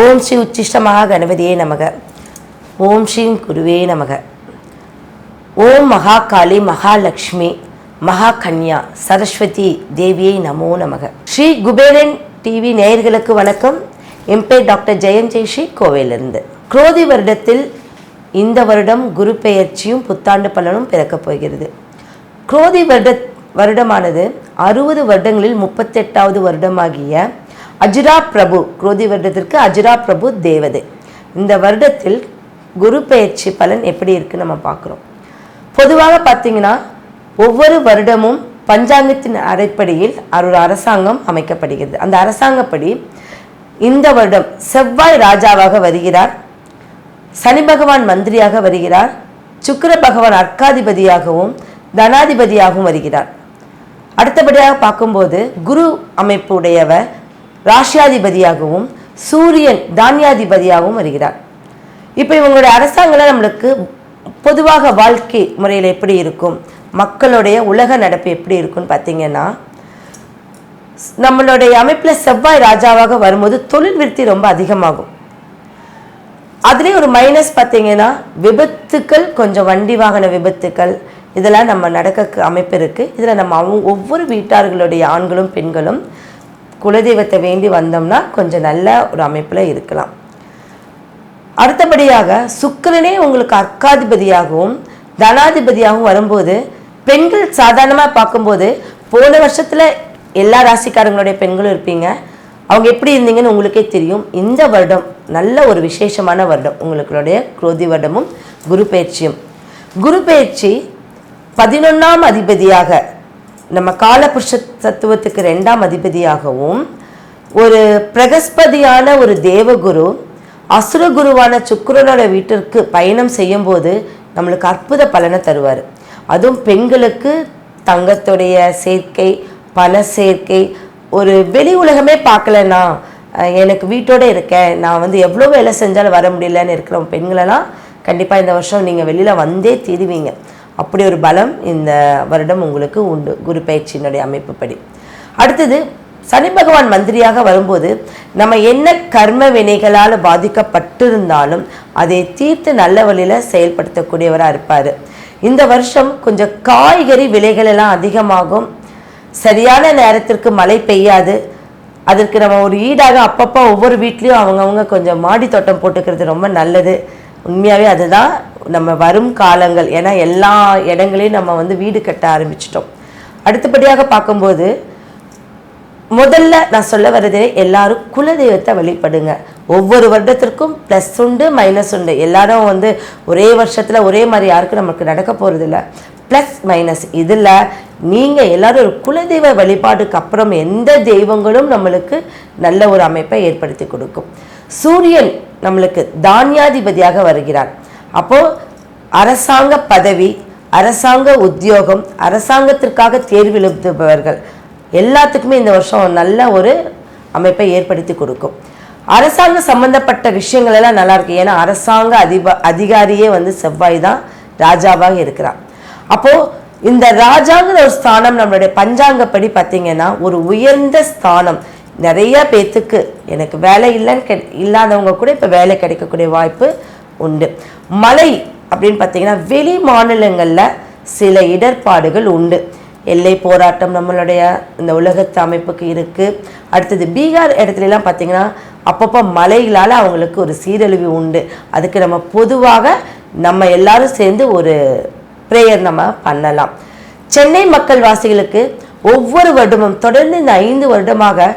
ஓம் ஸ்ரீ உச்சிஷ்டமாக கணபதியே நமக. ஓம் ஸ்ரீ குருவே நமக. ஓம் மகாகாளி மகாலட்சுமி மகாகன்யா சரஸ்வதி தேவியை நமோ நமக. ஸ்ரீ குபேரன் டிவி நேயர்களுக்கு வணக்கம். என் பேர் டாக்டர் ஜெயம் ஜெய்ஸ்ரீ கோவையிலிருந்து. குரோதி வருடத்தில் இந்த வருடம் குரு பெயர்ச்சியும் புத்தாண்டு பலனும் பிறக்கப் போகிறது. குரோதி வருட வருடமானது. அறுபது வருடங்களில் முப்பத்தெட்டாவது வருடமாகிய அஜிரா பிரபு குரோதி வருடத்திற்கு அஜிரா பிரபு தேவதை. இந்த வருடத்தில் குரு பெயர்ச்சி பலன் எப்படி இருக்குன்னு நம்ம பார்க்குறோம். பொதுவாக பார்த்தீங்கன்னா ஒவ்வொரு வருடமும் பஞ்சாங்கத்தின் அடிப்படையில் ஒரு அரசாங்கம் அமைக்கப்படுகிறது. அந்த அரசாங்கப்படி இந்த வருடம் செவ்வாய் ராஜாவாக வருகிறார். சனி பகவான் மந்திரியாக வருகிறார். சுக்கர பகவான் அர்க்காதிபதியாகவும் தனாதிபதியாகவும் வருகிறார். அடுத்தபடியாக பார்க்கும்போது குரு அமைப்புடையவர் ராஷ்யாதிபதியாகவும் சூரியன் தானியாதிபதியாகவும் வருகிறார். இப்போ இவங்களுடைய அரசாங்கம்லாம் நம்மளுக்கு பொதுவாக வாழ்க்கை முறையில் எப்படி இருக்கும்? மக்களுடைய உலக நடப்பு எப்படி இருக்கும்னு பார்த்தீங்கன்னா நம்மளுடைய அமைப்பில் செவ்வாய் ராஜாவாக வரும்போது தொழில் விருத்தி ரொம்ப அதிகமாகும். அதுலேயும் ஒரு மைனஸ் பார்த்தீங்கன்னா விபத்துக்கள் கொஞ்சம் வண்டி வாகன விபத்துக்கள் இதெல்லாம் நம்ம நடக்க அமைப்பு இருக்குது இதில் நம்ம அவங்க ஒவ்வொரு வீட்டார்களுடைய ஆண்களும் பெண்களும் குலதெய்வத்தை வேண்டி வந்தோம்னா கொஞ்சம் நல்ல ஒரு அமைப்பில் இருக்கலாம். அடுத்தபடியாக சுக்கிரனே உங்களுக்கு அர்க்காதிபதியாகவும் தனாதிபதியாகவும் வரும்போது பெண்கள் சாதாரணமாக பார்க்கும்போது போன வருஷத்தில் எல்லா ராசிக்காரங்களுடைய பெண்களும் இருப்பீங்க. அவங்க எப்படி இருந்தீங்கன்னு உங்களுக்கே தெரியும். இந்த வருடம் நல்ல ஒரு விசேஷமான வருடம். உங்களுடைய குரோதி வருடமும் குரு பயிற்சியும். குரு பயிற்சி பதினொன்றாம் அதிபதியாக நம்ம காலபுருஷ தத்துவத்துக்கு ரெண்டாம் அதிபதியாகவும் ஒரு பிரகஸ்பதியான ஒரு தேவகுரு அசுரகுருவான சுக்கரனோட வீட்டிற்கு பயணம் செய்யும்போது நம்மளுக்கு அற்புத பலனை தருவார். அதுவும் பெண்களுக்கு தங்கத்துடைய சேர்க்கை பண சேர்க்கை ஒரு வெளி உலகமே பார்க்கலண்ணா எனக்கு வீட்டோடு இருக்கேன் நான் வந்து எவ்வளோ வேலை செஞ்சாலும் வர முடியலன்னு இருக்கிற பெண்களெல்லாம் கண்டிப்பாக இந்த வருஷம் நீங்கள் வெளியில் வந்தே தீருவீங்க. அப்படி ஒரு பலம் இந்த வருடம் உங்களுக்கு உண்டு. குரு பயிற்சியினுடைய அமைப்புப்படி. அடுத்தது சனி பகவான் மந்திரியாக வரும்போது நம்ம என்ன கர்ம வினைகளால் பாதிக்கப்பட்டிருந்தாலும் அதை தீர்த்து நல்ல வழியில் செயல்படுத்தக்கூடியவராக இருப்பார். இந்த வருஷம் கொஞ்சம் காய்கறி விலைகள் எல்லாம் அதிகமாகும். சரியான நேரத்திற்கு மழை பெய்யாது. அதற்கு நம்ம ஒரு ஈடாக அப்பப்போ ஒவ்வொரு வீட்லேயும் அவங்கவுங்க கொஞ்சம் மாடி தோட்டம் போட்டுக்கிறது ரொம்ப நல்லது. உண்மையாகவே அதுதான் நம்ம வரும் காலங்கள் ஏன்னா எல்லா இடங்களையும் நம்ம வந்து வீடு கட்ட ஆரம்பிச்சிட்டோம். அடுத்தபடியாக பார்க்கும்போது முதல்ல நான் சொல்ல வர்றதே எல்லாரும் குலதெய்வத்தை வழிபடுங்க. ஒவ்வொரு வருடத்திற்கும் ப்ளஸ் உண்டு மைனஸ் உண்டு. எல்லாரும் வந்து ஒரே வருஷத்தில் ஒரே மாதிரி யாருக்கும் நமக்கு நடக்க போகிறதில்ல ப்ளஸ் மைனஸ் இதில் நீங்கள் எல்லாரும் ஒரு குலதெய்வ வழிபாட்டுக்கு அப்புறம் எந்த தெய்வங்களும் நம்மளுக்கு நல்ல ஒரு அமைப்பை ஏற்படுத்தி கொடுக்கும். சூரியன் நம்மளுக்கு தானியாதிபதியாக வருகிறார். அப்போது அரசாங்க பதவி அரசாங்க உத்தியோகம் அரசாங்கத்திற்காக தேர்வு எல்லாத்துக்குமே இந்த வருஷம் நல்ல ஒரு அமைப்பை ஏற்படுத்தி கொடுக்கும். அரசாங்க சம்பந்தப்பட்ட விஷயங்கள் எல்லாம் நல்லா இருக்கு. ஏன்னா அரசாங்க அதிப அதிகாரியே வந்து செவ்வாய் தான் ராஜாவாக இருக்கிறார். அப்போ இந்த ராஜாங்கிற ஒரு ஸ்தானம் நம்மளுடைய பஞ்சாங்கப்படி பார்த்தீங்கன்னா ஒரு உயர்ந்த ஸ்தானம். நிறைய பேத்துக்கு எனக்கு வேலை இல்லைன்னு கெ இல்லாதவங்க கூட இப்போ வேலை கிடைக்கக்கூடிய வாய்ப்பு உண்டு. மலை அப்படின்னு பார்த்தீங்கன்னா வெளி மாநிலங்களில் சில இடர்பாடுகள் உண்டு. எல்லை போராட்டம் நம்மளுடைய இந்த உலகத்து அமைப்புக்கு இருக்குது அடுத்தது பீகார் இடத்துலலாம் பார்த்தீங்கன்னா அப்பப்போ மலைகளால் அவங்களுக்கு ஒரு சீரழிவு உண்டு. அதுக்கு நம்ம பொதுவாக நம்ம எல்லாரும் சேர்ந்து ஒரு ப்ரேயர் நம்ம பண்ணலாம். சென்னை மக்கள் வாசிகளுக்கு ஒவ்வொரு வருடமும் தொடர்ந்து இந்த ஐந்து வருடமாக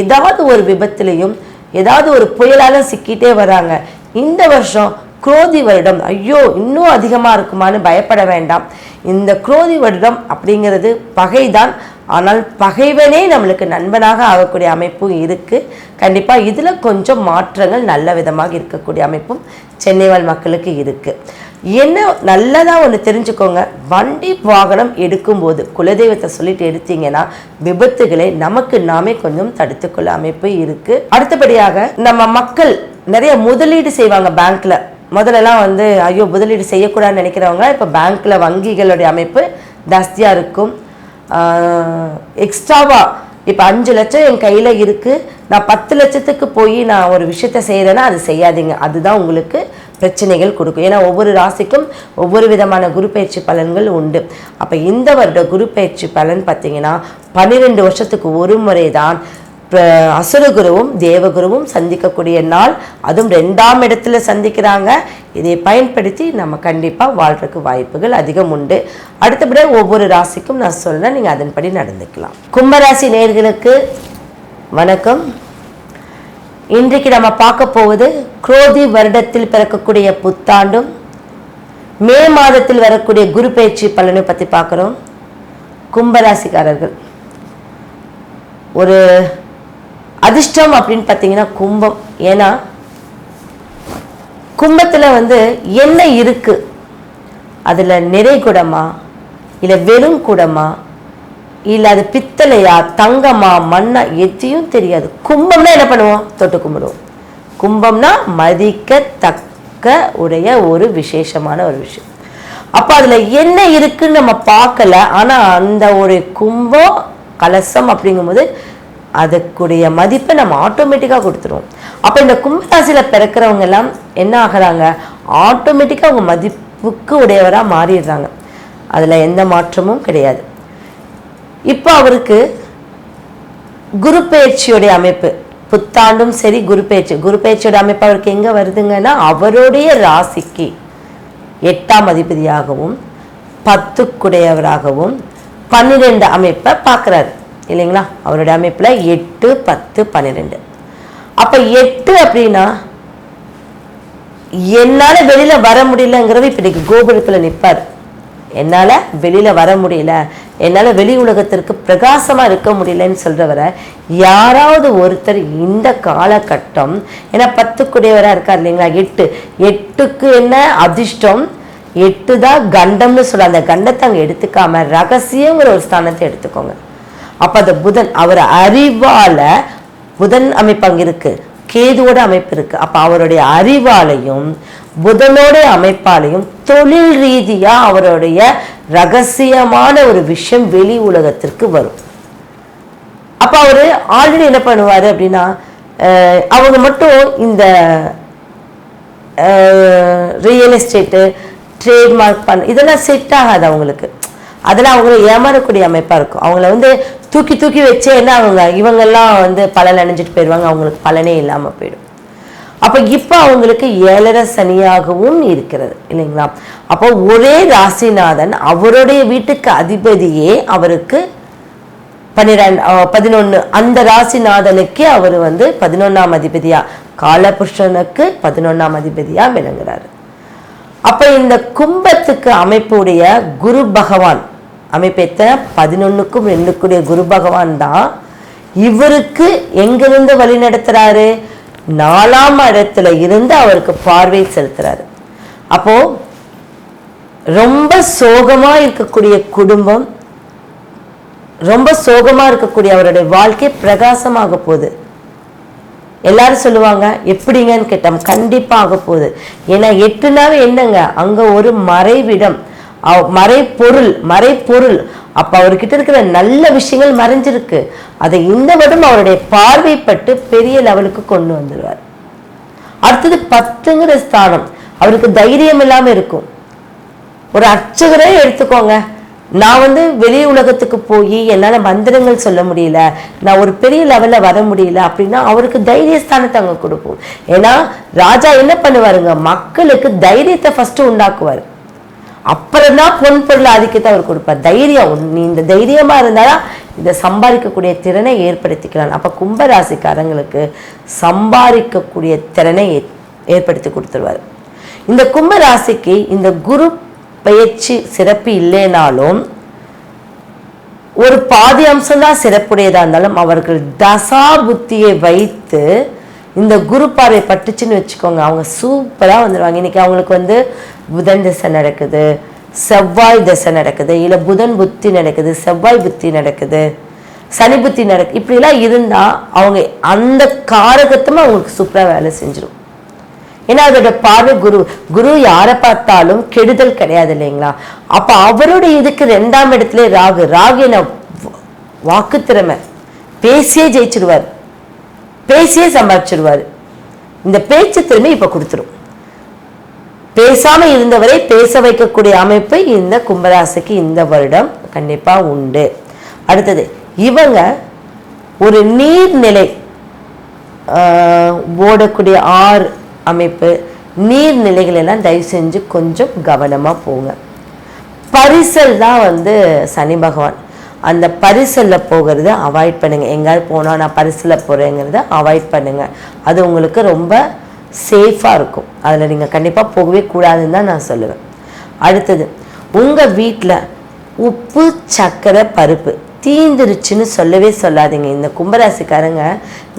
ஏதாவது ஒரு விபத்துலையும் ஏதாவது ஒரு புயலால் சிக்கிட்டே வராங்க. இந்த வருஷம் குரோதி வருடம். ஐயோ இன்னும் அதிகமாக இருக்குமான்னு பயப்பட வேண்டாம். இந்த குரோதி வருடம் அப்படிங்கிறது பகைதான். ஆனால் பகைவனே நம்மளுக்கு நண்பனாக ஆகக்கூடிய அமைப்பும் இருக்குது கண்டிப்பாக இதில் கொஞ்சம் மாற்றங்கள் நல்ல விதமாக இருக்கக்கூடிய அமைப்பும் சென்னை வாழ் மக்களுக்கு இருக்குது என்ன நல்லதாக ஒன்று தெரிஞ்சுக்கோங்க. வண்டி வாகனம் எடுக்கும்போது குலதெய்வத்தை சொல்லிட்டு எடுத்தீங்கன்னா விபத்துகளை நமக்கு நாமே கொஞ்சம் தடுத்துக்கொள்ள அமைப்பு இருக்குது அடுத்தபடியாக நம்ம மக்கள் நிறைய முதலீடு செய்வாங்க பேங்க்ல. முதல்லலாம் வந்து ஐயோ முதலீடு செய்யக்கூடாதுன்னு நினைக்கிறவங்க இப்போ பேங்க்கில் வங்கிகளுடைய அமைப்பு ஜாஸ்தியாக இருக்கும். எக்ஸ்ட்ராவாக இப்போ அஞ்சு லட்சம் என் கையில் இருக்குது நான் பத்து லட்சத்துக்கு போய் நான் ஒரு விஷயத்த செய்கிறேன்னா அது செய்யாதீங்க. அதுதான் உங்களுக்கு பிரச்சனைகள் கொடுக்கும். ஏன்னா ஒவ்வொரு ராசிக்கும் ஒவ்வொரு விதமான குரு பயிற்சி பலன்கள் உண்டு. அப்போ இந்த வருட குரு பயிற்சி பலன் பார்த்தீங்கன்னா பன்னிரெண்டு வருஷத்துக்கு ஒரு முறை தான் அசுரகுருவும் தேவகுருவும் சந்திக்கக்கூடிய நாள். அதுவும் ரெண்டாம் இடத்துல சந்திக்கிறாங்க. இதை பயன்படுத்தி நம்ம கண்டிப்பாக வாழ்றதுக்கு வாய்ப்புகள் அதிகம் உண்டு. அடுத்தபடி ஒவ்வொரு ராசிக்கும் நான் சொல்கிறேன் நீங்கள் அதன்படி நடந்துக்கலாம். கும்பராசி நேர்களுக்கு வணக்கம். இன்றைக்கு நம்ம பார்க்க போவது குரோதி வருடத்தில் பிறக்கக்கூடிய புத்தாண்டும் மே மாதத்தில் வரக்கூடிய குரு பயிற்சி பலனை பற்றி பார்க்குறோம். கும்பராசிக்காரர்கள். ஒரு அதிர்ஷ்டம் அப்படின்னு பார்த்தீங்கன்னா கும்பம். ஏன்னா கும்பத்தில் வந்து என்ன இருக்கு? அதில் நிறை குடமா? இல்லை வெறும் குடமா? இல்லை அது பித்தளையா தங்கமா மண்ணா? எதையும் தெரியாது. கும்பம்னா என்ன பண்ணுவோம்? தொட்டு கும்பிடுவோம். கும்பம்னா மதிக்கத்தக்க உடைய ஒரு விசேஷமான ஒரு விஷயம். அப்போ அதில் என்ன இருக்குன்னு நம்ம பார்க்கல. ஆனால் அந்த ஒரு கும்பம் கலசம் அப்படிங்கும்போது அதுக்குடைய மதிப்பை நம்ம ஆட்டோமேட்டிக்காக கொடுத்துருவோம். அப்போ இந்த கும்பராசியில் பிறக்கிறவங்க எல்லாம் என்ன ஆகுறாங்க? ஆட்டோமேட்டிக்காக அவங்க மதிப்புக்கு உடையவராக மாறிடுறாங்க. அதில் எந்த மாற்றமும் கிடையாது. இப்போ அவருக்கு குரு பயிற்சியுடைய அமைப்பு. புத்தாண்டும் சரி குரு பயிற்சி. குரு பயிற்சியோட அமைப்பு அவருக்கு எங்கே வருதுங்கன்னா அவருடைய ராசிக்கு எட்டாம் அதிபதியாகவும் பத்துக்குடையவராகவும் பன்னிரெண்டு அமைப்பை பார்க்குறாரு. இல்லைங்களா? அவருடைய அமைப்பில் எட்டு பத்து பன்னிரெண்டு. அப்போ எட்டு அப்படின்னா என்னால் வெளியில் வர முடியலங்கிறது இப்போ இன்றைக்கி கோபுரத்தில் நிற்பார் என்னால் வெளியில் வர முடியல. என்னால் வெளி உலகத்திற்கு பிரகாசமாக இருக்க முடியலன்னு சொல்கிறவரை யாராவது ஒருத்தர் இந்த காலகட்டம் ஏன்னா பத்துக்குடையவராக இருக்கார் இல்லைங்களா? எட்டு. எட்டுக்கு என்ன அதிர்ஷ்டம்? எட்டு தான் கண்டம்னு சொல்ல அந்த கண்டத்தை அங்கே எடுத்துக்காம ரகசியங்கிற ஒரு ஸ்தானத்தை எடுத்துக்கோங்க. அப்போ அந்த புதன் அவர் அறிவால புதன் அமைப்பு அங்கே இருக்குது கேதுவோட அமைப்பு இருக்குது அப்போ அவருடைய அறிவாலையும் புதனோட அமைப்பாலையும் தொழில் ரீதியாக அவருடைய ரகசியமான ஒரு விஷயம் வெளி உலகத்திற்கு வரும். அப்போ அவர் ஆல்ரெடி என்ன பண்ணுவார் அப்படின்னா அவங்க மட்டும் இந்த ரியல் எஸ்டேட்டு ட்ரேட்மார்க் பண்ண இதெல்லாம் செட் ஆகாது அவங்களுக்கு. அதெல்லாம் அவங்கள ஏமாறக்கூடிய அமைப்பாக இருக்கும். அவங்கள வந்து தூக்கி தூக்கி வச்சே என்ன அவங்க இவங்கெல்லாம் வந்து பலன் அணிஞ்சிட்டு போயிடுவாங்க அவங்களுக்கு பலனே இல்லாமல் போயிடும். அப்போ இப்போ அவங்களுக்கு ஏழரை சனியாகவும் இருக்கிறது. இல்லைங்களா? அப்போ ஒரே ராசிநாதன் அவருடைய வீட்டுக்கு அதிபதியே அவருக்கு பன்னிரெண்டு பதினொன்று அந்த ராசிநாதனுக்கே அவர் வந்து பதினொன்றாம் அதிபதியா? காலபுருஷனுக்கு பதினொன்றாம் அதிபதியாக விளங்குறாரு. அப்போ இந்த கும்பத்துக்கு அமைப்புடைய குரு பகவான் அமைப்பு எத்தனை? பதினொன்னுக்கும் ரெண்டுக்குடைய குரு பகவான் தான். இவருக்கு எங்கிருந்து வழி நடத்துகிறாரு நாலாம் இடத்துல இருந்து அவருக்கு பார்வை செலுத்துறாரு. அப்போ ரொம்ப சோகமா இருக்கக்கூடிய குடும்பம் ரொம்ப சோகமா இருக்கக்கூடிய அவருடைய வாழ்க்கை பிரகாசமாக போகுது. எல்லாரும் சொல்லுவாங்க எப்படிங்கன்னு கேட்டோம் கண்டிப்பாக ஆக போகுது. ஏன்னா எட்டுனாவே என்னங்க? அங்கே ஒரு மறைவிடம். அவ- மறைப்பொருள் மறைப்பொருள் அப்போ அவர்கிட்ட இருக்கிற நல்ல விஷயங்கள் மறைஞ்சிருக்கு. அதை இந்த மட்டும் அவருடைய பார்வைப்பட்டு பெரிய லெவலுக்கு கொண்டு வந்துடுவார் அடுத்தது பத்துங்கிற ஸ்தானம். அவருக்கு தைரியம் இல்லாமல் இருக்கும். ஒரு அர்ச்சகரே எடுத்துக்கோங்க. நான் வந்து வெளி உலகத்துக்கு போய் என்னால் மந்திரங்கள் சொல்ல முடியல நான் ஒரு பெரிய லெவலில் வர முடியல அப்படின்னா அவருக்கு தைரியஸ்தானத்தை அங்கே கொடுப்போம். ஏன்னா ராஜா என்ன பண்ணுவாருங்க? மக்களுக்கு தைரியத்தை ஃபர்ஸ்ட் உண்டாக்குவார். அப்புறம் தான் பொன் பொருள் ஆதிக்கத்தை அவர் கொடுப்பார். தைரியம் நீ இந்த தைரியமா இருந்தாலும் இதை சம்பாதிக்கக்கூடிய திறனை ஏற்படுத்திக்கலாம். அப்போ கும்பராசிக்காரங்களுக்கு சம்பாதிக்கக்கூடிய திறனை ஏற்படுத்தி கொடுத்துருவார். இந்த கும்பராசிக்கு இந்த குரு பயிற்சி சிறப்பு இல்லைனாலும் ஒரு பாதி அம்சம்தான் சிறப்புடையதாக இருந்தாலும் அவர்கள் தசா புத்தியை வைத்து இந்த குரு பார்வை பட்டுச்சுன்னு வச்சுக்கோங்க. அவங்க சூப்பராக வந்துடுவாங்க இன்னைக்கு அவங்களுக்கு வந்து புதன் திசை நடக்குது செவ்வாய் திசை நடக்குது இல்லை புதன் புத்தி நடக்குது செவ்வாய் புத்தி நடக்குது சனி புத்தி நடக்கு இப்படிலாம் இருந்தால் அவங்க அந்த காரகத்தமாக அவங்களுக்கு சூப்பராக வேலை செஞ்சிடும் ஏன்னா அதோட பார்வை குரு குரு யாரை பார்த்தாலும் கெடுதல் கிடையாது இல்லைங்களா? அப்ப அவருடைய இதுக்கு ரெண்டாம் இடத்துல ராகு. ராகு என்ன? வாக்கு திறமை. பேசியே ஜெயிச்சிடுவார் பேசியே சம்பாதிச்சிடுவார் இந்த பேச்சு திறமை இப்போ கொடுத்துரும். பேசாம இருந்தவரை பேச வைக்கக்கூடிய அமைப்பு இந்த கும்பராசிக்கு இந்த வருடம் கண்டிப்பா உண்டு. அடுத்தது இவங்க ஒரு நீர்நிலை ஓடக்கூடிய ஆறு அமைப்பு நீர்நிலைகள் எல்லாம் தயவு செஞ்சு கொஞ்சம் கவனமாக போங்க. பரிசல் தான் வந்து சனி பகவான். அந்த பரிசலில் போகிறத அவாய்ட் பண்ணுங்கள் எங்கேயாவது போனால் நான் பரிசலில் போகிறேங்கிறத அவாய்ட் பண்ணுங்கள் அது உங்களுக்கு ரொம்ப சேஃபாக இருக்கும். அதில் நீங்கள் கண்டிப்பாக போகவே கூடாதுன்னு தான் நான் சொல்லுவேன். அடுத்தது உங்கள் வீட்டில் உப்பு சர்க்கரை பருப்பு தீந்துருச்சுன்னு சொல்லவே சொல்லாதீங்க. இந்த கும்பராசிக்காரங்க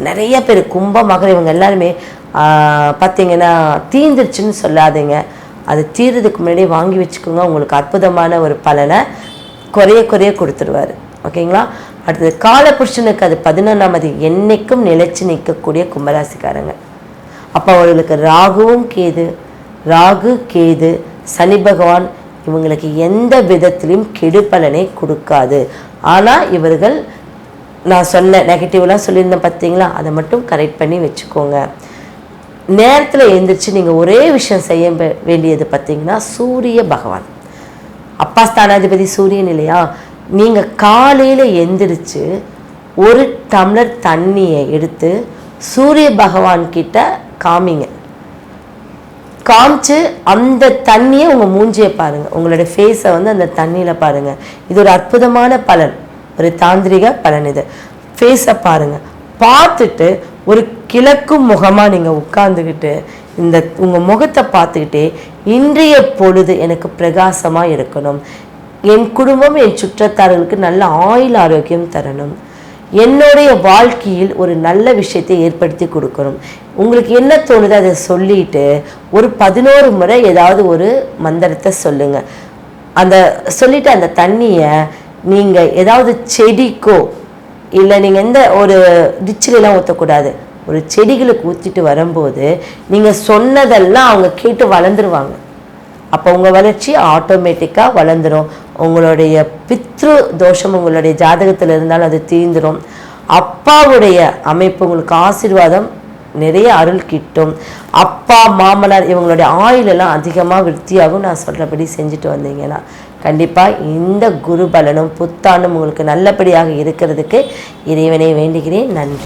நிறைய பேர் கும்ப இவங்க எல்லாருமே பார்த்தீங்கன்னா தீந்துருச்சுன்னு சொல்லாதீங்க. அது தீர்றதுக்கு முன்னாடி வாங்கி வச்சுக்கோங்க. உங்களுக்கு அற்புதமான ஒரு பலனை குறைய குறைய கொடுத்துருவாரு. ஓகேங்களா? அடுத்தது காலபுருஷனுக்கு அது பதினொன்றாம் அது என்னைக்கும் நிலைச்சு நிற்கக்கூடிய கும்பராசிக்காரங்க. அப்போ அவர்களுக்கு ராகுவும் கேது ராகு கேது சனி பகவான் இவங்களுக்கு எந்த விதத்திலையும் கெடுபலனை கொடுக்காது. ஆனால் இவர்கள் நான் சொன்ன நெகட்டிவ்லாம் சொல்லியிருந்தேன் பார்த்தீங்களா அதை மட்டும் கரெக்ட் பண்ணி வச்சுக்கோங்க. நேரத்தில் எழுந்திரிச்சு நீங்கள் ஒரே விஷயம் செய்ய வேண்டியது பார்த்தீங்கன்னா சூரிய பகவான். அப்பா ஸ்தானாதிபதி சூரியன் இல்லையா? நீங்கள் காலையில் எந்திரிச்சு ஒரு டம்ளர் தண்ணியை எடுத்து சூரிய பகவான் கிட்ட காமிங்க. காமிச்சு அந்த தண்ணியை உங்கள் மூஞ்சியை பாருங்கள் உங்களோட ஃபேஸை வந்து அந்த தண்ணியில் பாருங்கள் இது ஒரு அற்புதமான பலன். ஒரு தாந்திரிக பலன் இது. ஃபேஸை பாருங்கள் பார்த்துட்டு ஒரு கிழக்கு முகமாக நீங்கள் உட்கார்ந்துக்கிட்டு இந்த உங்கள் முகத்தை பார்த்துக்கிட்டே இன்றைய பொழுது எனக்கு பிரகாசமாக இருக்கணும். என் குடும்பம் என் சுற்றத்தாரர்களுக்கு நல்ல ஆயுள் ஆரோக்கியம் தரணும். என்னுடைய வாழ்க்கையில் ஒரு நல்ல விஷயத்தை ஏற்படுத்தி கொடுக்கணும். உங்களுக்கு என்ன தோணுதோ அதை சொல்லிட்டு ஒரு பதினோரு முறை ஏதாவது ஒரு மந்திரத்தை சொல்லுங்க. அந்த சொல்லிட்டு அந்த தண்ணியை நீங்கள் ஏதாவது செடிக்கோ இல்லை நீங்கள் எந்த ஒரு டிச்சிலெலாம் ஊற்றக்கூடாது ஒரு செடிகளுக்கு ஊற்றிட்டு வரும்போது நீங்கள் சொன்னதெல்லாம் அவங்க கேட்டு வளர்ந்துருவாங்க. அப்போ உங்கள் வளர்ச்சி ஆட்டோமேட்டிக்காக வளர்ந்துரும். உங்களுடைய பித்ரு தோஷம் உங்களுடைய ஜாதகத்தில் இருந்தாலும் அது தீர்ந்துடும் அப்பாவுடைய அமைப்பு உங்களுக்கு ஆசீர்வாதம் நிறைய அருள் கிட்டும். அப்பா மாமனார் இவங்களுடைய ஆயிலெல்லாம் அதிகமாக விருத்தியாகும் நான் சொல்கிறபடி செஞ்சுட்டு வந்தீங்கன்னா கண்டிப்பாக இந்த குரு பலனும் புத்தாண்டும் உங்களுக்கு நல்லபடியாக இருக்கிறதுக்கு இறைவனை வேண்டுகிறேன். நன்றி.